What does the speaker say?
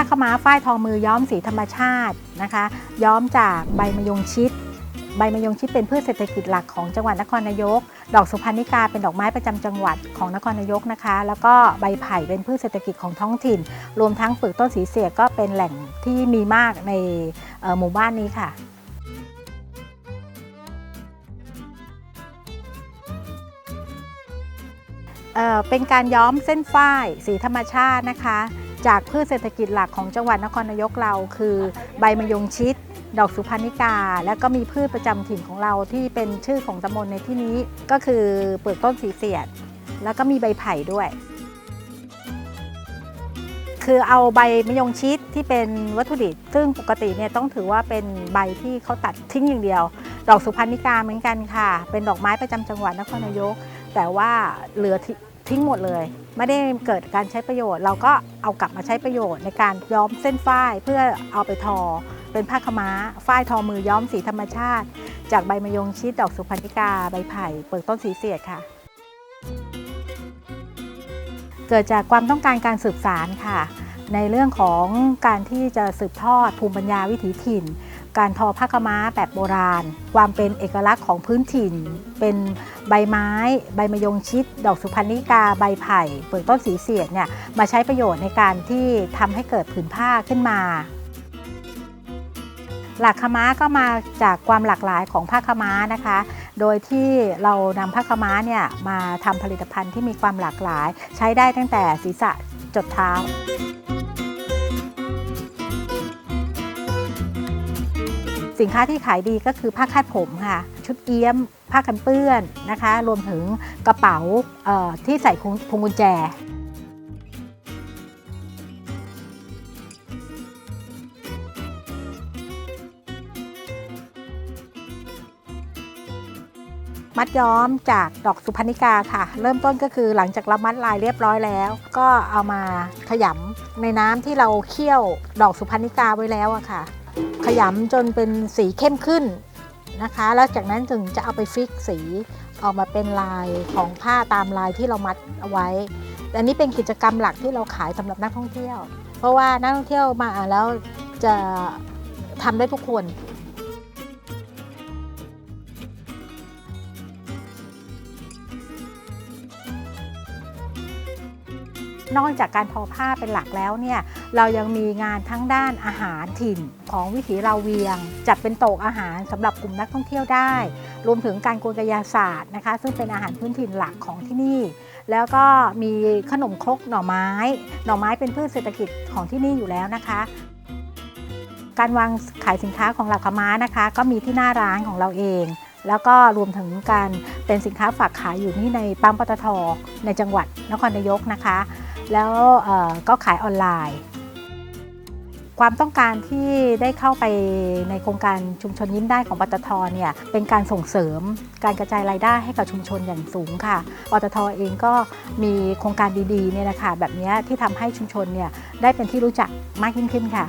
าวม้าฝ้ายทองมือย้อมสีธรรมชาตินะคะ ย้อมจากใบมะยงชิด ใบมะยงชิดเป็นพืชเศรษฐกิจหลักของจังหวัดนครนายก ดอกสุพรรณิกาเป็นดอกไม้ประจำจังหวัดของนครนายกนะคะ แล้วก็ใบไผ่เป็นพืชเศรษฐกิจของท้องถิ่น รวมทั้งเปลือกต้นสีเสียก็เป็นแหล่งที่มีมากในหมู่บ้านนี้ค่ะเออเป็นการย้อมเส้นฝ้ายสีธรรมชาตินะคะ จากพืชเศรษฐกิจหลักของจังหวัดนครนายกเรา คือใบมะยงชิด ดอกสุพรรณิกา และก็มีพืชประจำถิ่นของเราที่เป็นชื่อของตำบลในที่นี้ก็คือเปลือกต้นสีเสียด แล้วก็มีใบไผ่ด้วย คือเอาใบมะยงชิดที่เป็นวัตถุดิบซึ่งปกติเนี่ยต้องถือว่าเป็นใบที่เขาตัดทิ้งอย่างเดียว ดอกสุพรรณิกาเหมือนกันค่ะ เป็นดอกไม้ประจำจังหวัดนครนายก แต่ว่าเหลือ ทิ้งหมดเลย ไม่ได้เกิดการใช้ประโยชน์ เราก็เอากลับมาใช้ประโยชน์ในการย้อมเส้นฝ้ายเพื่อเอาไปทอ เป็นผ้าขม้าฝ้ายทอมือย้อมสีธรรมชาติ จากใบมะยงชิดดอกสุพรรณิกาใบไผ่เปลือกต้นสีเสียดค่ะ เกิดจากความต้องการการสืบสารค่ะ ในเรื่องของการที่จะสืบทอดภูมิปัญญาวิถีถิ่น การทอผ้าขม้าแบบโบราณ ความเป็นเอกลักษณ์ของพื้นถิ่น เป็นใบไม้ ใบมะยงชิด ดอกสุพรรณิกา ใบไผ่เปลือกต้นสีเสียดเนี่ยมาใช้ประโยชน์ในการที่ทำให้เกิดผืนผ้าขึ้นมา หลักขม้าก็มาจากความหลากหลายของผ้าขม้านะคะ โดยที่เรานำผ้าขม้าเนี่ยมาทำผลิตภัณฑ์ที่มีความหลากหลาย ใช้ได้ตั้งแต่ศีรษะจดเท้า สินค้าที่ขายดีก็คือผ้าคาดผมค่ะ ชุดเอี้ยม ผ้ากันเปื้อนนะคะ รวมถึงกระเป๋าที่ใส่พวงพวงกุญแจมัดย้อมจากดอกสุพรรณิกาค่ะ เริ่มต้นก็คือหลังจากเรามัดลายเรียบร้อยแล้ว ก็เอามาขยำในน้ำที่เราเคี่ยวดอกสุพรรณิกาไว้แล้วอะค่ะ ขยำจนเป็นสีเข้มขึ้นนะคะ แล้วจากนั้นถึงจะเอาไปฟิกสีออกมาเป็นลายของผ้าตามลายที่เรามัดเอาไว้อันนี้เป็นกิจกรรมหลักที่เราขายสำหรับนักท่องเที่ยว เพราะว่านักท่องเที่ยวมาแล้วจะทำได้ทุกคน นอกจากการทอผ้าเป็นหลักแล้วเนี่ยเรายังมีงานทั้งด้านอาหารถิ่นของวิถีเราเวียง จัดเป็นโต๊ะอาหารสำหรับกลุ่มนักท่องเที่ยวได้ รวมถึงการกวนกยาศาสตร์นะคะ ซึ่งเป็นอาหารพื้นถิ่นหลักของที่นี่ แล้วก็มีขนมครกหน่อไม้ หน่อไม้เป็นพืชเศรษฐกิจของที่นี่อยู่แล้วนะคะการวางขายสินค้าของหลักขม้านะคะ ก็มีที่หน้าร้านของเราเอง แล้วก็รวมถึงการเป็นสินค้าฝากขายอยู่ที่ในปั๊มปตทในจังหวัดนครนายกนะคะ แล้วก็ขายออนไลน์ ความต้องการที่ได้เข้าไปในโครงการชุมชนยิ้มได้ของปตทเนี่ยเป็นการส่งเสริมการกระจายรายได้ให้กับชุมชนอย่างสูงค่ะปตทเองก็มีโครงการดีๆเนี่ยนะคะแบบนี้ที่ทำให้ชุมชนเนี่ยได้เป็นที่รู้จักมากยิ่งขึ้นค่ะ